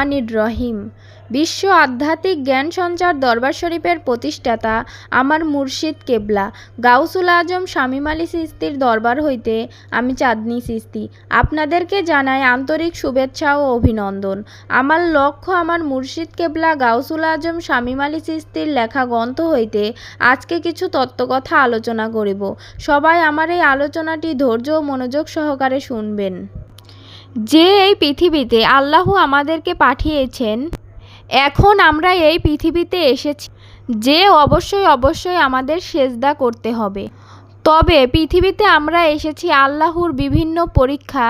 আনির রহিম। বিশ্ব আধ্যাত্মিক জ্ঞান সঞ্চার দরবার শরীফের প্রতিষ্ঠাতা আমার মুর্শিদ কেবলা। গাউসুল আজম আলী সিস্তির দরবার হইতে আমি চাঁদনি সিস্তি। আপনাদেরকে জানাই আন্তরিক শুভেচ্ছা ও অভিনন্দন। আমার লক্ষ্য আমার মুর্শিদ কেবলা, গাউসুল আজম শামীম সিস্তির লেখা গ্রন্থ হইতে আজকে কিছু তত্ত্বকথা আলোচনা করিব। সবাই আমার এই আলোচনাটি ধৈর্য ও মনোযোগ সহকারে শুনবেন। যে এই পৃথিবীতে আল্লাহ আমাদেরকে পাঠিয়েছেন, এখন আমরা এই পৃথিবীতে এসেছি, যে অবশ্যই অবশ্যই আমাদের সেজদা করতে হবে। তবে পৃথিবীতে আমরা এসেছি আল্লাহর বিভিন্ন পরীক্ষা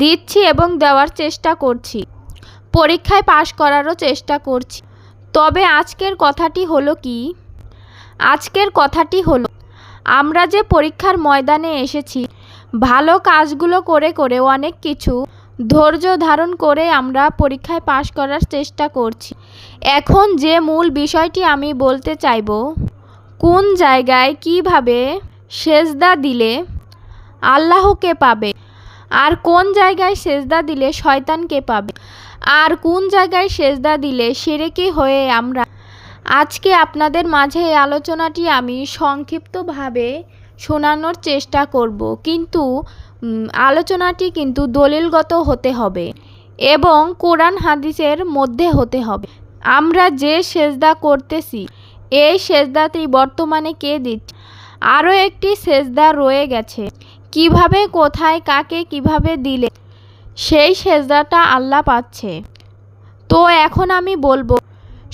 দিচ্ছি এবং দেওয়ার চেষ্টা করছি, পরীক্ষায় পাশ করারও চেষ্টা করছি। তবে আজকের কথাটি হলো কি? আজকের কথাটি হলো, আমরা যে পরীক্ষার ময়দানে এসেছি ভালো কাজগুলো করে করে অনেক কিছু ধৈর্য ধারণ করে আমরা পরীক্ষায় পাশ করার চেষ্টা করছি। এখন যে মূল বিষয়টি আমি বলতে চাইব, কোন জায়গায় কীভাবে সেজদা দিলে আল্লাহকে পাবে? আর কোন জায়গায় সেজদা দিলে শয়তানকে পাবে? আর কোন জায়গায় সেজদা দিলে সেরেকি হয়ে আমরা? আজকে আপনাদের মাঝে এই আলোচনাটি আমি সংক্ষিপ্তভাবে শোনানোর চেষ্টা করব। কিন্তু আলোচনাটি কিন্তু দলিলগত হতে হবে এবং কোরআন হাদিসের মধ্যে হতে হবে। আমরা যে সেজদা করতেছি, এই সেজদাতেই বর্তমানে কে দিচ্ছে? আরও একটি সেজদা রয়ে গেছে। কীভাবে, কোথায়, কাকে কীভাবে দিলে সেই সেজদাটা আল্লাহ পাচ্ছে? তো এখন আমি বলব,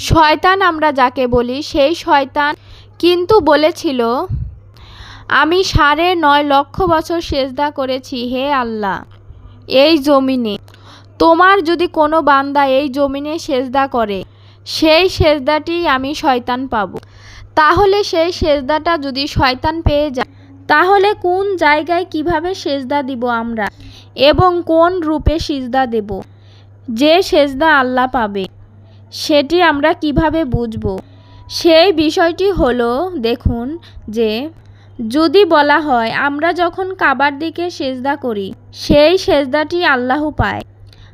শয়তান আমরা যাকে বলি, সেই শয়তান কিন্তু বলেছিল আমি সাড়ে নয় লক্ষ বছর সেজদা করেছি, হে আল্লাহ। এই জমিনে, তোমার যদি কোনো বান্দা এই জমিনে সেজদা করে, সেই সেজদাটি আমি শয়তান পাব। তাহলে সেই সেজদাটা যদি শয়তান পেয়ে যায়, তাহলে কোন জায়গায় কীভাবে সেজদা দিব আমরা এবং কোন রূপে সিজদা দেব? যে সেজদা আল্লাহ পাবে, সেটি আমরা কীভাবে বুঝব? সেই বিষয়টি হলো, দেখুন যে যদি বলা হয়, আমরা যখন কাবার দিকে সেজদা করি, সেই সেজদাটি আল্লাহ পায়।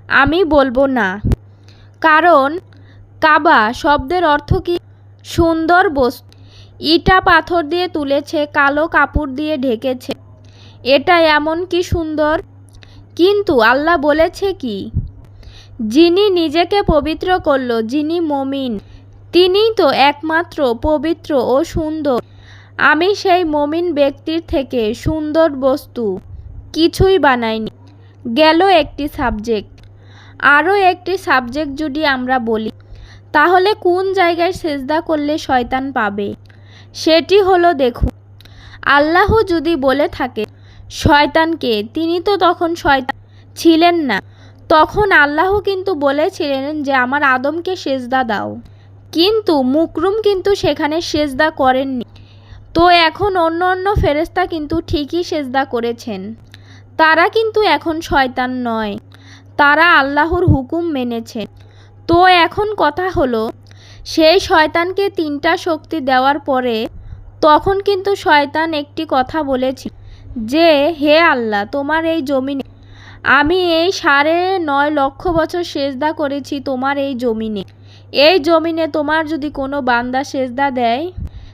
আমি বলব না। কারণ, কাবা শব্দের অর্থ কি? সুন্দর বস্তু। ইটা পাথর দিয়ে তুলেছে, কালো কাপড় দিয়ে ঢেকেছে। এটা এমন কি সুন্দর? কিন্তু আল্লাহ বলেছে কি? যিনি নিজেকে পবিত্র করল, যিনি মমিন, তিনিই তো একমাত্র পবিত্র ও সুন্দর। আমি সেই মমিন ব্যক্তির থেকে সুন্দর বস্তু কিছুই বানাইনি। গেল একটি সাবজেক্ট। আরও একটি সাবজেক্ট যদি আমরা বলি, তাহলে কোন জায়গায় সেজদা করলে শয়তান পাবে? সেটি হলো দেখুন, আল্লাহ যদি বলে থাকে শয়তানকে, তিনি তো তখন শয়তান ছিলেন না। তখন আল্লাহ কিন্তু বলেছিলেন যে, আমার আদমকে সেজদা দাও। কিন্তু মুকরুম কিন্তু সেখানে সেজদা করেননি। তো এখন অন্য অন্য ফেরেস্তা কিন্তু ঠিকই সেজদা করেছেন। তারা কিন্তু এখন শয়তান নয়, তারা আল্লাহর হুকুম মেনেছেন। তো এখন কথা হলো, সেই শয়তানকে তিনটা শক্তি দেওয়ার পরে তখন কিন্তু শয়তান একটি কথা বলেছি যে, হে আল্লাহ, তোমার এই জমিনে, আমি এই সাড়ে নয় লক্ষ বছর সেজদা করেছি তোমার এই জমিনে। এই জমিনে তোমার যদি কোনো বান্দা সেজদা দেয়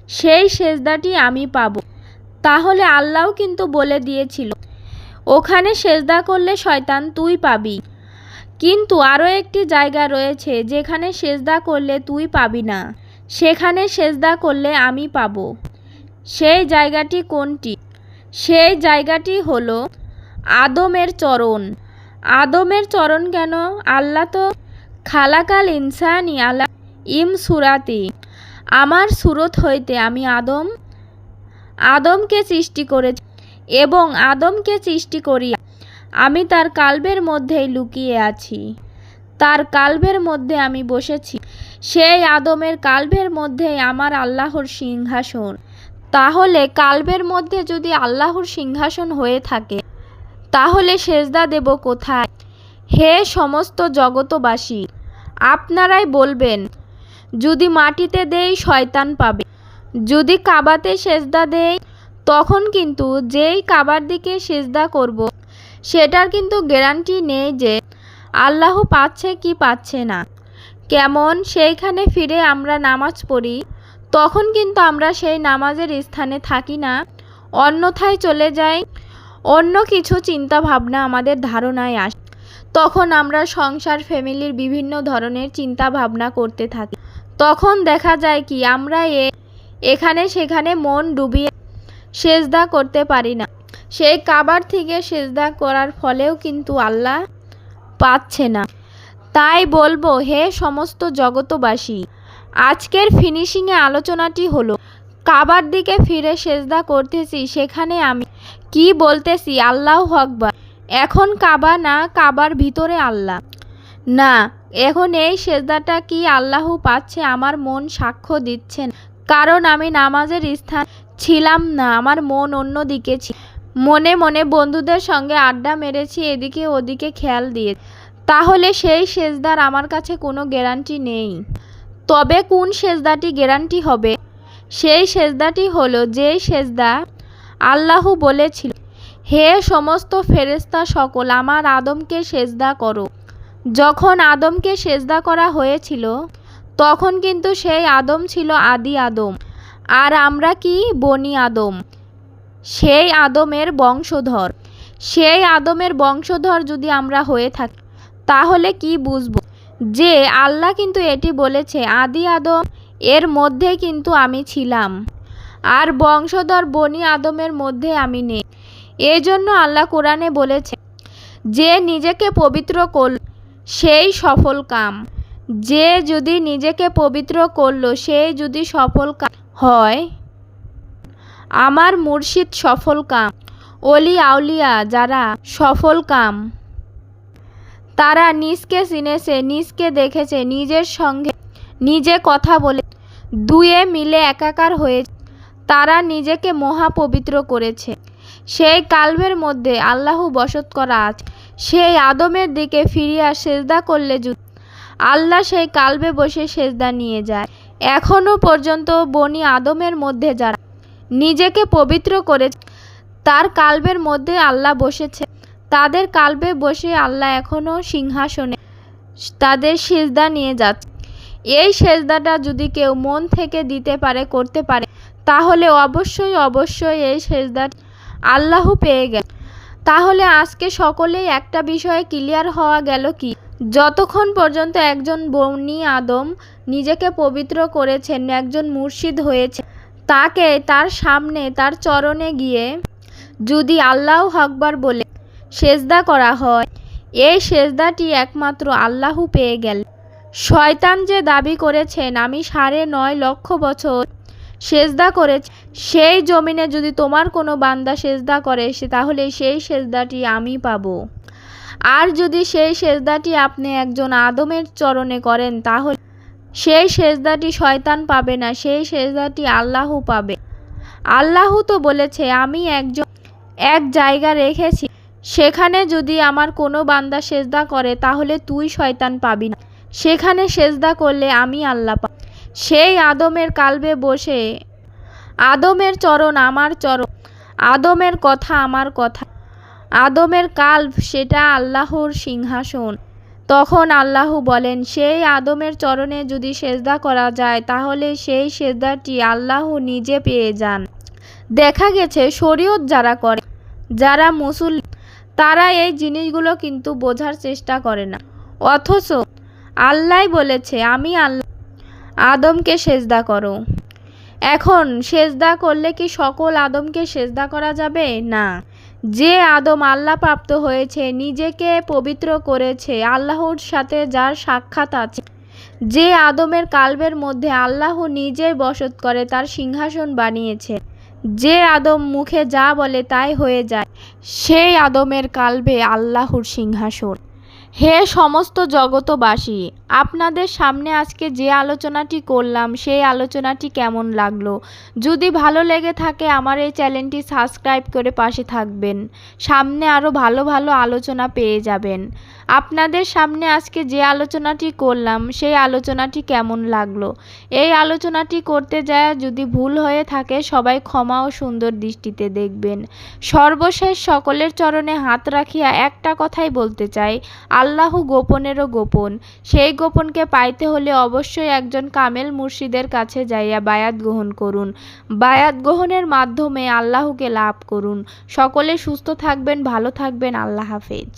সেই সেজদাটি আমি পাব। তাহলে আল্লাহও কিন্তু বলে দিয়েছিল, ওখানে সেজদা করলে শয়তান তুই পাবি। কিন্তু আরও একটি জায়গা রয়েছে যেখানে সেজদা করলে তুই পাবি না। সেখানে সেজদা করলে আমি পাব। সেই জায়গাটি কোনটি? সেই জায়গাটি হলো আদমের চরণ। আদমের চরণ কেন? আল্লাহ তো খালাকাল ইনসানি আলা ইম সুরাতি। আমার সুরত হইতে আমি আদম, আদমকে সৃষ্টি করেছি এবং আদমকে সৃষ্টি করি। আমি তার কালবের মধ্যেই লুকিয়ে আছি। তার কালবের মধ্যে আমি বসেছি। সেই আদমের কালবের মধ্যেই আমার আল্লাহর সিংহাসন। তাহলে কালবের মধ্যে যদি আল্লাহর সিংহাসন হয়ে থাকে, তাহলে সেজদা দেব কোথায়? হে সমস্ত জগতবাসী, আপনারাই বলবেন যদি মাটিতে দেই শয়তান পাবে। যদি কাবাতে সেজদা দেই, তখন কিন্তু যেই কাবার দিকে সেজদা করব, সেটার কিন্তু গ্যারান্টি নেই যে আল্লাহ পাচ্ছে কি পাচ্ছে না। কেমন সেইখানে ফিরে আমরা নামাজ পড়ি, তখন কিন্তু আমরা সেই নামাজের স্থানে থাকি না, অন্যথায় চলে যাই, অন্য কিছু চিন্তা ভাবনা আমাদের ধারণায় আসে। তখন আমরা সংসার, ফ্যামিলির বিভিন্ন ধরনের চিন্তা ভাবনা করতে থাকি। তখন দেখা যায় কি, আমরা এ, এখানে সেখানে মন ডুবিয়ে সেজদা করতে পারি না। সেই কাবার থেকে সেজদা করার ফলেও কিন্তু আল্লাহ পাচ্ছে না। তাই বলব, হে সমস্ত জগতবাসী, আজকের ফিনিশিংয়ে আলোচনাটি হলো, কাবার দিকে ফিরে সেজদা করতেছি, সেখানে আমি কি বলতেছি? আল্লাহ আকবার। এখন কাবা না, কাবার ভিতরে আল্লাহ। না, এখন এই সেজদাটা কি আল্লাহ পাচ্ছে, আমার মন সাক্ষ্য দিচ্ছেন। কারণ আমি নামাজের স্থান ছিলাম না, আমার মন অন্যদিকে ছিল মনে মনে বন্ধুদের সঙ্গে আড্ডা মেরেছি, এদিকে ওদিকে খেয়াল দিয়ে। তাহলে সেই সেজদার আমার কাছে কোনো গ্যারান্টি নেই। তবে কোন সেজদাটি গ্যারান্টি হবে? সেই সেজদাটি হলো যেই সেজদা আল্লাহু বলেছিল, হে সমস্ত ফেরেস্তা সকল, আমার আদমকে সেজদা করো। যখন আদমকে সেজদা করা হয়েছিল, তখন কিন্তু সেই আদম ছিল আদি আদম। আর আমরা কি? বনি আদম। সেই আদমের বংশধর। সেই আদমের বংশধর যদি আমরা হয়ে থাকি, তাহলে কি বুঝব? যে আল্লাহ কিন্তু এটি বলেছে, আদি আদম, এর মধ্যে কিন্তু আমি ছিলাম। আর বংশধর বনি আদমের মধ্যে আমি নেই। এজন্য জন্য আল্লাহ কোরআনে বলেছে, যে নিজেকে পবিত্র করল সেই সফল কাম। যে যদি নিজেকে পবিত্র করল সেই যদি সফল কাম হয়, আমার মুর্শিদ সফল কাম। অলি আউলিয়া যারা সফল কাম, তারা নিজকে চিনেছে, নিজকে দেখেছে, নিজের সঙ্গে নিজে কথা বলে, দুয়ে মিলে একাকার হয়ে তারা নিজেকে মহাপবিত্র করেছে। সেই কালভের মধ্যে আল্লাহ বসত করা আছে। সেই আদমের দিকে ফিরিয়া সেজদা করলে আল্লাহ সেই কালবে বসে সেজদা নিয়ে যায়। এখনও পর্যন্ত বনি আদমের মধ্যে যারা নিজেকে পবিত্র করে, তার কালবের মধ্যে আল্লাহ বসেছে। তাদের কালবে বসে আল্লাহ এখনও সিংহাসনে তাদের সেজদা নিয়ে যাচ্ছে। এই সেজদাটা যদি কেউ মন থেকে দিতে পারে, করতে পারে, তাহলে অবশ্যই অবশ্যই এই সেজদা আল্লাহ পেয়ে গেল তাহলে আজকে সকলেই একটা বিষয়ে ক্লিয়ার হওয়া গেল কি? যতক্ষণ পর্যন্ত একজন বনি আদম নিজেকে পবিত্র করেছেন, একজন মুর্শিদ হয়েছে, তাকে তার সামনে, তার চরণে গিয়ে যদি আল্লাহ আকবার বলে সেজদা করা হয়, এই সেজদাটি একমাত্র আল্লাহ পেয়ে গেল। শয়তান যে দাবি করেছেন, আমি সাড়ে নয় লক্ষ বছর সেজদা করেছি সেই জমিনে যদি তোমার কোনো বান্দা সেজদা করে, সে তাহলে সেই সেজদাটি আমি পাব। আর যদি সেই সেজদাটি আপনি একজন আদমের চরণে করেন, তাহলে সেই সেজদাটি শয়তান পাবে না, সেই সেজদাটি আল্লাহ পাবে। আল্লাহ তো বলেছে, আমি একজন, এক জায়গা রেখেছি, সেখানে যদি আমার কোনো বান্দা সেজদা করে, তাহলে তুই শয়তান পাবি না। সেখানে সেজদা করলে আমি আল্লাহ পা সেই আদমের কালবে বসে, আদমের চরণ আমার চরণ, আদমের কথা আমার কথা, আদমের কাল্ব সেটা আল্লাহর সিংহাসন। তখন আল্লাহ বলেন, সেই আদমের চরণে যদি সেজদা করা যায়, তাহলে সেই সেজদাটি আল্লাহ নিজে পেয়ে যান। দেখা গেছে, শরীয়ত যারা করে, যারা মুসুল তারা এই জিনিসগুলো কিন্তু বোঝার চেষ্টা করে না। অথচ আল্লাহ বলেছে, আমি আল্লাহ আদমকে সেজদা করো। এখন সেজদা করলে কি সকল আদমকে সেজদা করা যাবে? না। যে আদম আল্লাহ প্রাপ্ত হয়েছে, নিজেকে পবিত্র করেছে, আল্লাহর সাথে যার সাক্ষাৎ আছে, যে আদমের কালবের মধ্যে আল্লাহ নিজে বসত করে, তার সিংহাসন বানিয়েছে, যে আদম মুখে যা বলে তাই হয়ে যায়, সেই আদমের কালবে আল্লাহর সিংহাসন। হে সমস্ত জগতবাসী আপনাদের সামনে আজকে যে আলোচনাটি করলাম, সেই আলোচনাটি কেমন লাগল? যদি ভালো লেগে থাকে, আমার এই চ্যানেলটি সাবস্ক্রাইব করে পাশে থাকবেন। সামনে আরও ভালো ভালো আলোচনা পেয়ে যাবেন। আপনাদের সামনে আজকে যে আলোচনাটি করলাম, সেই আলোচনাটি কেমন লাগল? এই আলোচনাটি করতে যায় যদি ভুল হয়ে থাকে, সবাই ক্ষমা ও সুন্দর দৃষ্টিতে দেখবেন। সর্বশেষ সকলের চরণে হাত রাখিয়া একটা কথাই বলতে চাই, আল্লাহ গোপনেরও গোপন। সেই গোপনকে পাইতে হলে অবশ্যই একজন কামেল মুর্শিদের কাছে যাইয়া বায়াত গ্রহণ করুন। বায়াত গ্রহণের মাধ্যমে আল্লাহকে লাভ করুন। সকলে সুস্থ থাকবেন, ভালো থাকবেন। আল্লাহ হাফেজ।